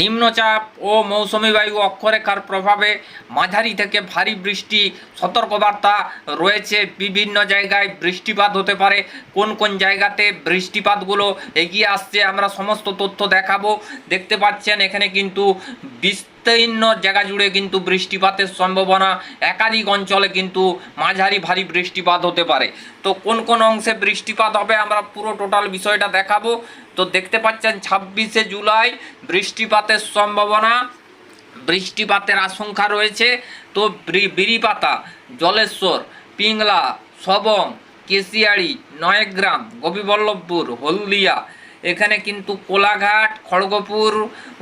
নিম্নচাপ ও মৌসুমি বায়ু অক্ষরেখার প্রভাবে মাঝারি থেকে ভারী বৃষ্টি, সতর্কবার্তা রয়েছে বিভিন্ন জায়গায়। বৃষ্টিপাত হতে পারে, কোন কোন জায়গাতে বৃষ্টিপাতগুলো এগিয়ে আসছে আমরা সমস্ত তথ্য দেখাবো। দেখতে পাচ্ছেন এখানে কিন্তু বিস্তীর্ণ জায়গা জুড়ে কিন্তু বৃষ্টিপাতের সম্ভাবনা একাধিক অঞ্চলে কিন্তু মাঝারি ভারী বৃষ্টিপাত হতে পারে। তো কোন কোন অংশে বৃষ্টিপাত হবে আমরা পুরো টোটাল বিষয়টা দেখাবো। তো দেখতে পাচ্ছেন ছাব্বিশে জুলাই বৃষ্টিপাতের সম্ভাবনা, বৃষ্টিপাতের আশঙ্কা রয়েছে। তো বৃ- বিরিপাতা, জলেশ্বর, পিংলা, সবং, কেশিয়াড়ি, নয়গ্রাম, গোপীবল্লভপুর, হলদিয়া এখানে কিন্তু কোলাঘাট, খড়গপুর,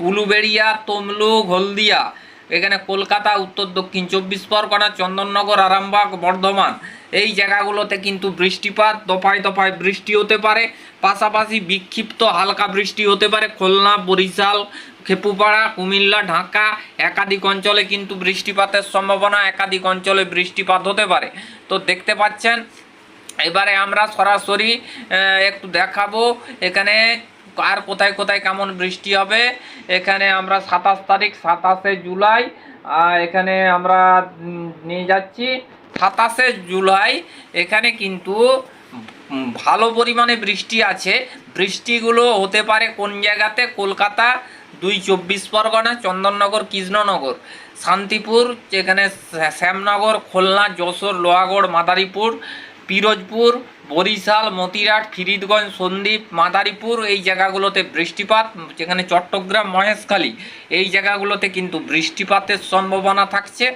উলুবেড়িয়া, তমলুক, হলদিয়া। এখানে কলকাতা, উত্তর দক্ষিণ, চব্বিশ পরগনা, চন্দননগর, আরামবাগ, বর্ধমান। এই জায়গাগুলোতে কিন্তু বৃষ্টিপাত, দফায় দফায় বৃষ্টি হতে পারে। পাশাপাশি বিক্ষিপ্ত হালকা বৃষ্টি হতে পারে। খুলনা, বরিশাল, খেপুপাড়া, কুমিল্লা, ঢাকা একাধিক অঞ্চলে কিন্তু বৃষ্টিপাতের সম্ভাবনা, একাধিক অঞ্চলে বৃষ্টিপাত হতে পারে। তো দেখতে পাচ্ছেন এবারে আমরা সরাসরি একটু দেখাবো এখানে আর কোথায় কোথায় কেমন বৃষ্টি হবে। এখানে আমরা সাতাশ তারিখ, সাতাশে জুলাই এখানে আমরা নিয়ে যাচ্ছি সাতাশে জুলাই। এখানে কিন্তু ভালো পরিমাণে বৃষ্টি আছে। বৃষ্টিগুলো হতে পারে কোন জায়গাতে? কলকাতা, দুই চব্বিশ পরগনা, চন্দননগর, কৃষ্ণনগর। শান্তিপুর এখানে শ্যামনগর, খুলনা, যশোর, লোহাগড়, মাদারীপুর পিরোজপুর, বরিশাল, মতিরাট, ফিরিদগঞ্জ, সন্দ্বীপ, মাদারীপুর এই জায়গাগুলোতে বৃষ্টিপাত, যেখানে চট্টগ্রাম, মহেশখালী এই জায়গাগুলোতে কিন্তু বৃষ্টিপাতের সম্ভাবনা থাকছে।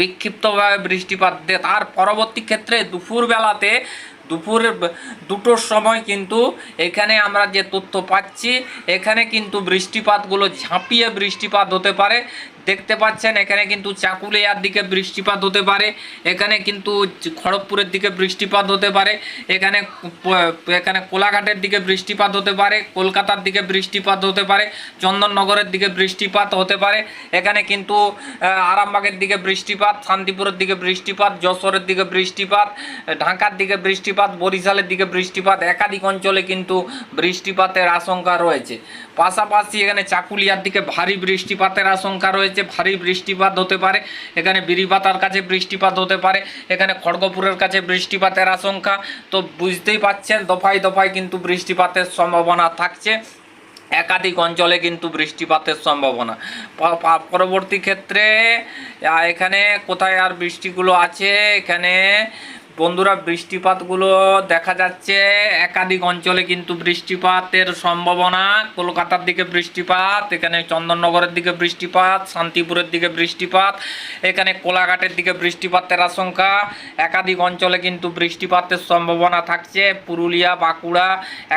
বিক্ষিপ্তভাবে বৃষ্টিপাত তার পরবর্তী ক্ষেত্রে দুপুরবেলাতে, দুপুর দুটোর সময় কিন্তু এখানে আমরা যে তথ্য পাচ্ছি, এখানে কিন্তু বৃষ্টিপাতগুলো ঝাঁপিয়ে বৃষ্টিপাত হতে পারে। দেখতে পাচ্ছেন, এখানে কিন্তু চাকুলিয়ার দিকে বৃষ্টিপাত হতে পারে, এখানে কিন্তু খড়গপুরের দিকে বৃষ্টিপাত হতে পারে, এখানে এখানে কোলাঘাটের দিকে বৃষ্টিপাত হতে পারে, কলকাতার দিকে বৃষ্টিপাত হতে পারে, চন্দননগরের দিকে বৃষ্টিপাত হতে পারে, এখানে কিন্তু আরামবাগের দিকে বৃষ্টিপাত, শান্তিপুরের দিকে বৃষ্টিপাত, যশোরের দিকে বৃষ্টিপাত ঢাকার দিকে বৃষ্টিপাত, বরিশালের দিকে বৃষ্টিপাত, একাধিক অঞ্চলে কিন্তু বৃষ্টিপাতের আশঙ্কা রয়েছে। পাশাপাশি এখানে চাকুলিয়ার দিকে ভারী বৃষ্টিপাতের আশঙ্কা রয়েছে। ভারী বৃষ্টিপাত হতে পারে। এখানে বিরিপাতার কাছে বৃষ্টিপাত হতে পারে। এখানে খড়গপুরের কাছে বৃষ্টিপাতের আশঙ্কা। তো বুঝতেই পাচ্ছেন, দফায় দফায় কিন্তু বৃষ্টিপাতের সম্ভাবনা থাকছে। একাধিক অঞ্চলে কিন্তু বৃষ্টিপাতের সম্ভাবনা। পরবর্তী ক্ষেত্রে এখানে কোথায় আর বৃষ্টিগুলো আছে? এখানে বন্ধুরা, বৃষ্টিপাতগুলো দেখা যাচ্ছে। একাধিক অঞ্চলে কিন্তু বৃষ্টিপাতের সম্ভাবনা। কলকাতার দিকে বৃষ্টিপাত, এখানে চন্দননগরের দিকে বৃষ্টিপাত, শান্তিপুরের দিকে বৃষ্টিপাত, এখানে কোলাঘাটের দিকে বৃষ্টিপাতের আশঙ্কা। একাধিক অঞ্চলে কিন্তু বৃষ্টিপাতের সম্ভাবনা থাকছে। পুরুলিয়া, বাঁকুড়া,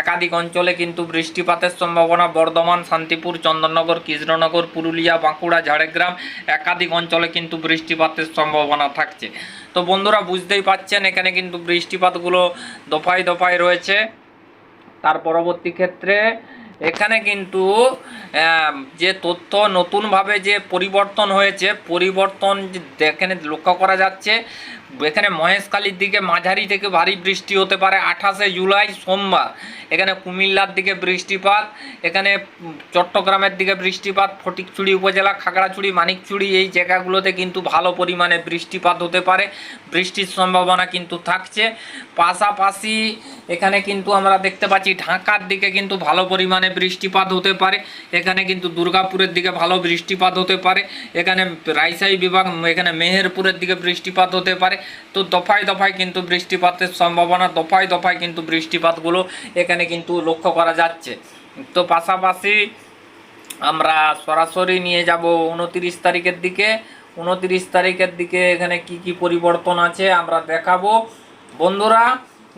একাধিক অঞ্চলে কিন্তু বৃষ্টিপাতের সম্ভাবনা। বর্ধমান, শান্তিপুর, চন্দননগর, কৃষ্ণনগর, পুরুলিয়া, বাঁকুড়া, ঝাড়গ্রাম, একাধিক অঞ্চলে কিন্তু বৃষ্টিপাতের সম্ভাবনা থাকছে। তো বন্ধুরা, বুঝতেই পাচ্ছেন এখানে কিন্তু বৃষ্টিপাতগুলো দফায় দফায় রয়েছে। তার পরবর্তী ক্ষেত্রে এখানে কিন্তু যে তথ্য নতুনভাবে যে পরিবর্তন হয়েছে, পরিবর্তন এখানে লক্ষ্য করা যাচ্ছে, এখানে মহেশখালীর দিকে মাঝারি থেকে ভারী বৃষ্টি হতে পারে আঠাশে জুলাই সোমবার। এখানে কুমিল্লার দিকে বৃষ্টিপাত, এখানে চট্টগ্রামের দিকে বৃষ্টিপাত, ফটিকছড়ি উপজেলা, খাগড়াছড়ি, মানিকছড়ি, এই জায়গাগুলোতে কিন্তু ভালো পরিমাণে বৃষ্টিপাত হতে পারে। বৃষ্টির সম্ভাবনা কিন্তু থাকছে। পাশাপাশি এখানে কিন্তু আমরা দেখতে পাচ্ছি ঢাকার দিকে কিন্তু ভালো পরিমাণে বৃষ্টিপাত হতে পারে, এখানে কিন্তু দুর্গাপুরের দিকে ভালো বৃষ্টিপাত হতে পারে, এখানে রাইসাই বিভাগ, এখানে মেহেরপুরের দিকে বৃষ্টিপাত হতে পারে। তো দফায় দফায় কিন্তু বৃষ্টিপাতের সম্ভাবনা, দফায় দফায় কিন্তু বৃষ্টিপাতগুলো এখানে কিন্তু লক্ষ্য করা যাচ্ছে। তো পাশাপাশি আমরা সরাসরি নিয়ে যাব উনতিরিশ তারিখের দিকে। উনতিরিশ তারিখের দিকে এখানে কি কি পরিবর্তন আছে আমরা দেখাবো। বন্ধুরা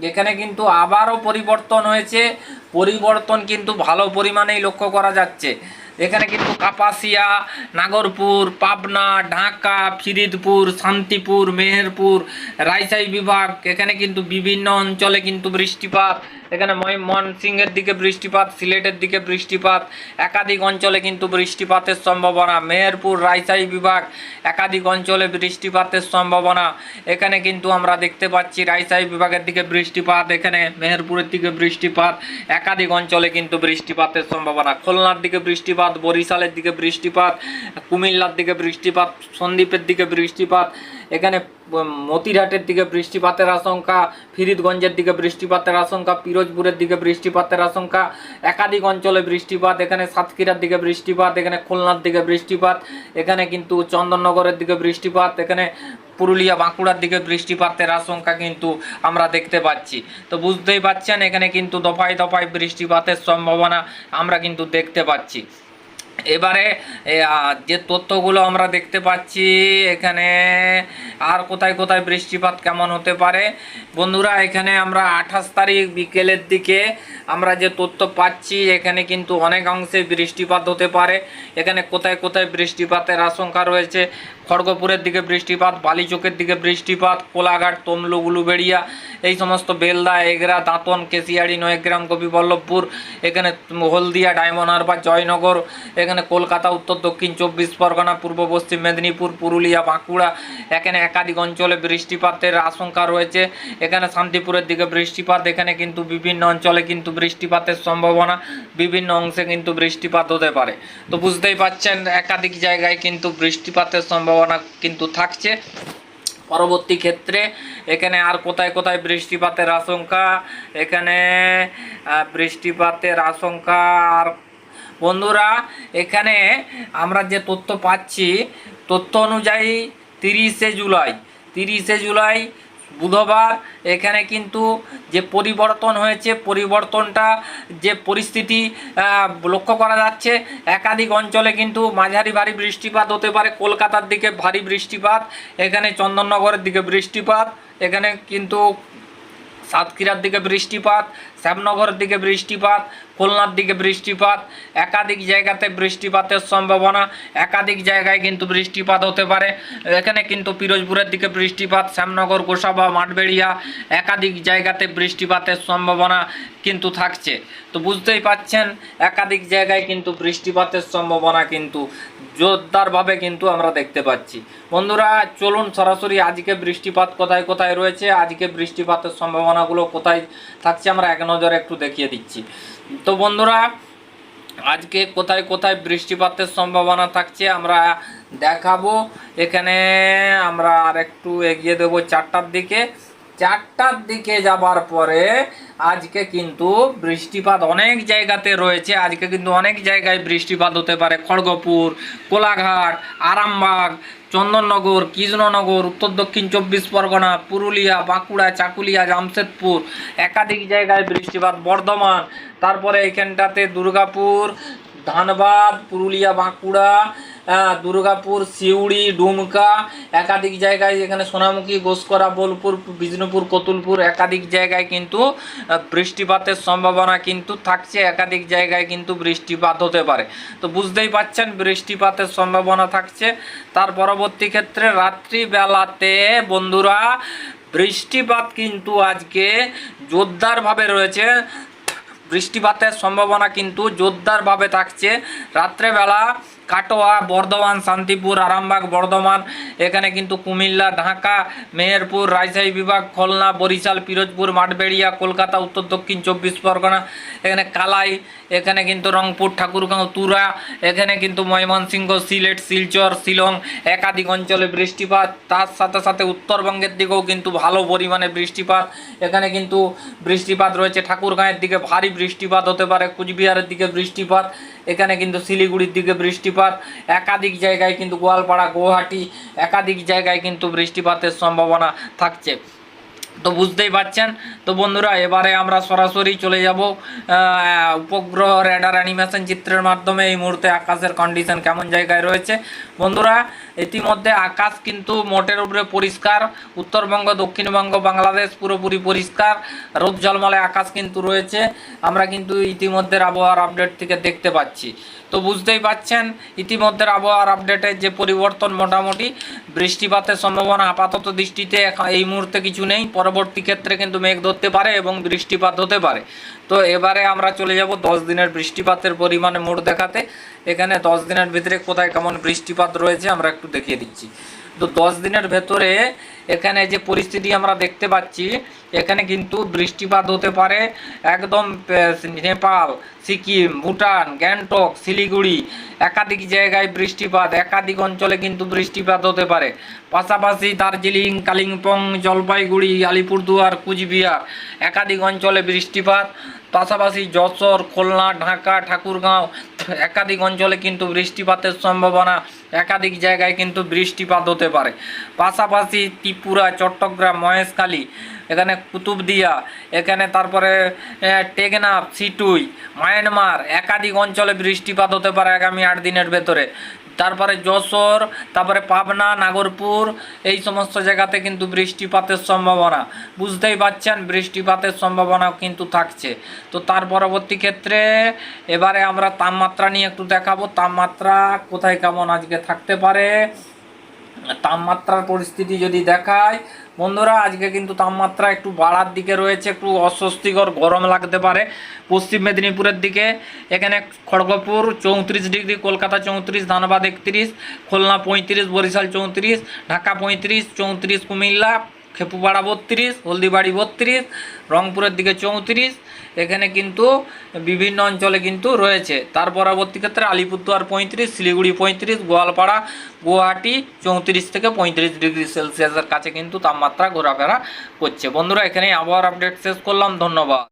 এখানে কিন্তু আবারও পরিবর্তন হয়েছে। পরিবর্তন কিন্তু ভালো পরিমাণেই লক্ষ্য করা যাচ্ছে। এখানে কিন্তু কাপাসিয়া, নাগরপুর, পাবনা, ঢাকা, ফিরিদপুর, শান্তিপুর, মেহেরপুর, রাইসাই বিভাগ, এখানে কিন্তু বিভিন্ন অঞ্চলে কিন্তু বৃষ্টিপাত, এখানে ময়মনসিংহের দিকে বৃষ্টিপাত, সিলেটের দিকে বৃষ্টিপাত, একাধিক অঞ্চলে কিন্তু বৃষ্টিপাতের সম্ভাবনা, মেহেরপুর, রাইসাই বিভাগ, একাধিক অঞ্চলে বৃষ্টিপাতের সম্ভাবনা, এখানে কিন্তু আমরা দেখতে পাচ্ছি রাইসাই বিভাগের দিকে বৃষ্টিপাত, এখানে মেহেরপুরের দিকে বৃষ্টিপাত, একাধিক অঞ্চলে কিন্তু বৃষ্টিপাতের সম্ভাবনা, খুলনার দিকে বৃষ্টিপাত বৃষ্টিপাত, বরিশালের দিকে বৃষ্টিপাত, কুমিল্লার দিকে বৃষ্টিপাত, সন্দ্বীপের দিকে বৃষ্টিপাত, এখানে মতিরহাটের দিকে বৃষ্টিপাতের আশঙ্কা ফিরিদগঞ্জের দিকে বৃষ্টিপাতের আশঙ্কা, পিরোজপুরের দিকে বৃষ্টিপাতের আশঙ্কা, একাধিক অঞ্চলে বৃষ্টিপাত, এখানে সাতক্ষীরার দিকে বৃষ্টিপাত, এখানে খুলনার দিকে বৃষ্টিপাত, এখানে কিন্তু চন্দননগরের দিকে বৃষ্টিপাত, এখানে পুরুলিয়া বাঁকুড়ার দিকে বৃষ্টিপাতের আশঙ্কা কিন্তু আমরা দেখতে পাচ্ছি। তো বুঝতেই পাচ্ছেন, এখানে কিন্তু দফায় দফায় বৃষ্টিপাতের সম্ভাবনা আমরা কিন্তু দেখতে পাচ্ছি। এবারে যে তথ্যগুলো আমরা দেখতে পাচ্ছি এখানে, আর কোথায় কোথায় বৃষ্টিপাত কেমন হতে পারে। বন্ধুরা, এখানে আমরা আঠাশ তারিখ বিকেলের দিকে আমরা যে তথ্য পাচ্ছি, এখানে কিন্তু অনেক অংশে বৃষ্টিপাত হতে পারে। এখানে কোথায় কোথায় বৃষ্টিপাতের আশঙ্কা রয়েছে খড়গপুরের দিকে বৃষ্টিপাত, বালিচকের দিকে বৃষ্টিপাত, কোলাঘাট তমলু উলুবেড়িয়া, এই সমস্ত বেলদা, এগরা, দাঁতন, কেশিয়াড়ি, নয়গ্রাম গোপীবল্লভপুর এখানে হলদিয়া, ডায়মন্ড হারবার, জয়নগর, এখানে কলকাতা, উত্তর দক্ষিণ চব্বিশ পরগনা, পূর্ব পশ্চিম মেদিনীপুর, পুরুলিয়া, বাঁকুড়া, এখানে একাধিক অঞ্চলে বৃষ্টিপাতের আশঙ্কা রয়েছে। এখানে শান্তিপুরের দিকে বৃষ্টিপাত, এখানে কিন্তু বিভিন্ন অঞ্চলে কিন্তু বৃষ্টিপাতের সম্ভাবনা, বিভিন্ন অংশে কিন্তু বৃষ্টিপাত হতে পারে। তো বুঝতেই পাচ্ছেন, একাধিক জায়গায় কিন্তু বৃষ্টিপাতের সম্ভাবনা কিন্তু থাকছে। পরবর্তী ক্ষেত্রে এখানে আর কোথায় কোথায় বৃষ্টিপাতের আশঙ্কা, এখানে বৃষ্টিপাতের আশঙ্কা আর বন্ধুরা, এখানে আমরা যে তথ্য পাচ্ছি, তথ্য অনুযায়ী তিরিশে জুলাই তিরিশে জুলাই বুধবার, এখানে কিন্তু যে পরিবর্তন হয়েছে, পরিবর্তনটা যে পরিস্থিতি লক্ষ্য করা যাচ্ছে, একাধিক অঞ্চলে কিন্তু মাঝারি ভারী বৃষ্টিপাত হতে পারে, কলকাতার দিকে ভারী বৃষ্টিপাত, এখানে চন্দননগরের দিকে বৃষ্টিপাত, এখানে কিন্তু সাতক্ষীরার দিকে বৃষ্টিপাত শ্যামনগরের দিকে বৃষ্টিপাত, খুলনার দিকে বৃষ্টিপাত, একাধিক জায়গাতে বৃষ্টিপাতের সম্ভাবনা, একাধিক জায়গায় কিন্তু বৃষ্টিপাত হতে পারে। এখানে কিন্তু পিরোজপুরের দিকে বৃষ্টিপাত, শ্যামনগর, গোসাবা, মাঠবেড়িয়া, একাধিক জায়গাতে বৃষ্টিপাতের সম্ভাবনা কিন্তু থাকছে। তো বুঝতেই পাচ্ছেন, একাধিক জায়গায় কিন্তু বৃষ্টিপাতের সম্ভাবনা কিন্তু জোরদারভাবে কিন্তু আমরা দেখতে পাচ্ছি। বন্ধুরা, চলুন সরাসরি আজকে বৃষ্টিপাত কোথায় কোথায় রয়েছে, আজকে বৃষ্টিপাতের সম্ভাবনাগুলো কোথায় থাকছে, আমরা এক নজরে একটু দেখিয়ে দিচ্ছি। তো বন্ধুরা, আজকে কোথায় কোথায় বৃষ্টিপাতের সম্ভাবনা থাকছে আমরা দেখাবো। এখানে আমরা আর একটু এগিয়ে দেবো চারটার দিকে। চারটার দিকে যাবার পরে আজকে কিন্তু বৃষ্টিপাত অনেক জায়গাতে রয়েছে। আজকে কিন্তু অনেক জায়গায় বৃষ্টিপাত হতে পারে খড়গপুর, কোলাঘাট, আরামবাগ চন্দননগর, কৃষ্ণনগর, উত্তর দক্ষিণ চব্বিশ পরগনা, পুরুলিয়া, বাঁকুড়া, চাকুলিয়া, জামশেদপুর, একাধিক জায়গায় বৃষ্টিপাত, বর্ধমান, তারপরে এখানটাতে দুর্গাপুর, ধানবাদ, পুরুলিয়া, বাঁকুড়া দুর্গাপুর, সিউড়ি, ডুমকা, একাধিক জায়গায় এখানে সোনামুখী, গোসকরা, বোলপুর, বিষ্ণুপুর, কতুলপুর একাধিক জায়গায় কিন্তু বৃষ্টিপাতের সম্ভাবনা কিন্তু থাকছে, একাধিক জায়গায় কিন্তু বৃষ্টিপাত হতে পারে। তো বুঝতেই পাচ্ছেন, বৃষ্টিপাতের সম্ভাবনা থাকছে। তার পরবর্তী ক্ষেত্রে রাত্রিবেলাতে বন্ধুরা, বৃষ্টিপাত কিন্তু আজকে জোরদারভাবে রয়েছে। বৃষ্টিপাতের সম্ভাবনা কিন্তু জোরদারভাবে থাকছে। রাত্রেবেলা কাটোয়া, বর্ধমান, শান্তিপুর, আরামবাগ, বর্ধমান, এখানে কিন্তু কুমিল্লা, ঢাকা, মেহেরপুর, রাজশাহী বিভাগ, খুলনা, বরিশাল, পিরোজপুর, মাঠবেড়িয়া, কলকাতা, উত্তর দক্ষিণ, চব্বিশ পরগনা, এখানে কালাই, এখানে কিন্তু রংপুর, ঠাকুরগাঁও, তুরা, এখানে কিন্তু ময়মনসিংহ, সিলেট, শিলচর, শিলং, একাধিক অঞ্চলে বৃষ্টিপাত, তার সাথে সাথে উত্তরবঙ্গের দিকেও কিন্তু ভালো পরিমাণে বৃষ্টিপাত, এখানে কিন্তু বৃষ্টিপাত রয়েছে, ঠাকুরগাঁয়ের দিকে ভারী বৃষ্টিপাত হতে পারে, কুচবিহারের দিকে বৃষ্টিপাত এখানে কিন্তু শিলিগুড়ির দিকে বৃষ্টিপাত, একাধিক জায়গায় কিন্তু গোয়ালপাড়া, গুয়াহাটি, একাধিক জায়গায় কিন্তু বৃষ্টিপাতের সম্ভাবনা থাকছে। তো বুঝতেই পারছেন? তো বন্ধুরা, এবারে আমরা সরাসরি চলে যাব উপগ্রহ রেডার অ্যানিমেশন চিত্রের মাধ্যমে এই মুহূর্তে আকাশের কন্ডিশন কেমন জায়গায় রয়েছে। বন্ধুরা, ইতিমধ্যে আকাশ কিন্তু মোটের উপরে পরিষ্কার, উত্তরবঙ্গ, দক্ষিণবঙ্গ, বাংলাদেশ পুরোপুরি পরিষ্কার, রোদ ঝলমলে আকাশ কিন্তু রয়েছে। আমরা কিন্তু ইতিমধ্যে আবহাওয়ার আপডেট থেকে দেখতে পাচ্ছি। তো বুঝতেই পাচ্ছেন ইতিমধ্যে আবহাওয়ার আপডেটের যে পরিবর্তন মোটামুটি, বৃষ্টিপাতের সম্ভাবনা আপাতত দৃষ্টিতে এই মুহূর্তে কিছু নেই পরবর্তী ক্ষেত্রে কিন্তু মেঘ ধরতে পারে এবং বৃষ্টিপাত হতে পারে। তো এবারে আমরা চলে যাব দশ দিনের বৃষ্টিপাতের পরিমাণে মোট দেখাতে। এখানে দশ দিনের ভিতরে কোথায় কেমন বৃষ্টিপাত রয়েছে আমরা একটু দেখিয়ে দিচ্ছি। তো দশ দিনের ভেতরে এখানে যে পরিস্থিতি আমরা দেখতে পাচ্ছি, এখানে কিন্তু বৃষ্টিপাত হতে পারে। একদম নেপাল, সিকিম, ভুটান, গ্যাংটক, শিলিগুড়ি, একাধিক জায়গায় বৃষ্টিপাত, একাধিক অঞ্চলে কিন্তু বৃষ্টিপাত হতে পারে। পাশাপাশি দার্জিলিং, কালিম্পং, জলপাইগুড়ি, আলিপুরদুয়ার, কুচবিহার, একাধিক অঞ্চলে বৃষ্টিপাত। পাশাপাশি যশোর, খুলনা, ঢাকা, ঠাকুরগাঁও একাধিক অঞ্চলে কিন্তু বৃষ্টিপাতের সম্ভাবনা একাধিক জায়গায় কিন্তু বৃষ্টিপাত হতে পারে। পাশাপাশি ত্রিপুরা, চট্টগ্রাম, মহেশখালী, এখানে কুতুবদিয়া, এখানে তারপরে টেকনাফ, সিটুই, মায়ানমার একাধিক অঞ্চলে বৃষ্টিপাত হতে পারে আগামী আট দিনের ভেতরে। তারপরে যশোর, তারপরে পাবনা, নাগরপুর, এই সমস্ত জায়গাতে কিন্তু বৃষ্টিপাতের সম্ভাবনা। বুঝতেই পারছেন, বৃষ্টিপাতের সম্ভাবনাও কিন্তু থাকছে। তো তার পরবর্তী ক্ষেত্রে এবারে আমরা তাপমাত্রা নিয়ে একটু দেখাবো। তাপমাত্রা কোথায় কেমন আজকে থাকতে পারে? তাপমাত্রার পরিস্থিতি যদি দেখায় বন্ধুরা, আজকে কিন্তু তাপমাত্রা একটু বাড়ার দিকে রয়েছে, একটু অস্বস্তিকর গরম লাগতে পারে। পশ্চিম মেদিনীপুরের দিকে, এখানে খড়গপুর চৌত্রিশ ডিগ্রি, কলকাতা চৌত্রিশ, ধানবাদ একত্রিশ, খুলনা পঁয়ত্রিশ, বরিশাল চৌত্রিশ, ঢাকা পঁয়ত্রিশ, চৌত্রিশ কুমিল্লা খেপুপাড়া বত্রিশ, হলদিবাড়ি বত্রিশ, রংপুরের দিকে চৌত্রিশ, এখানে কিন্তু বিভিন্ন অঞ্চলে কিন্তু রয়েছে। তার পরবর্তী ক্ষেত্রে আলিপুরদুয়ার পঁয়ত্রিশ, শিলিগুড়ি পঁয়ত্রিশ, গোয়ালপাড়া, গুয়াহাটি চৌত্রিশ থেকে পঁয়ত্রিশ ডিগ্রি সেলসিয়াসের কাছে কিন্তু তাপমাত্রা ঘোরাফেরা করছে। বন্ধুরা, এখানেই আবহাওয়ার আপডেট শেষ করলাম। ধন্যবাদ।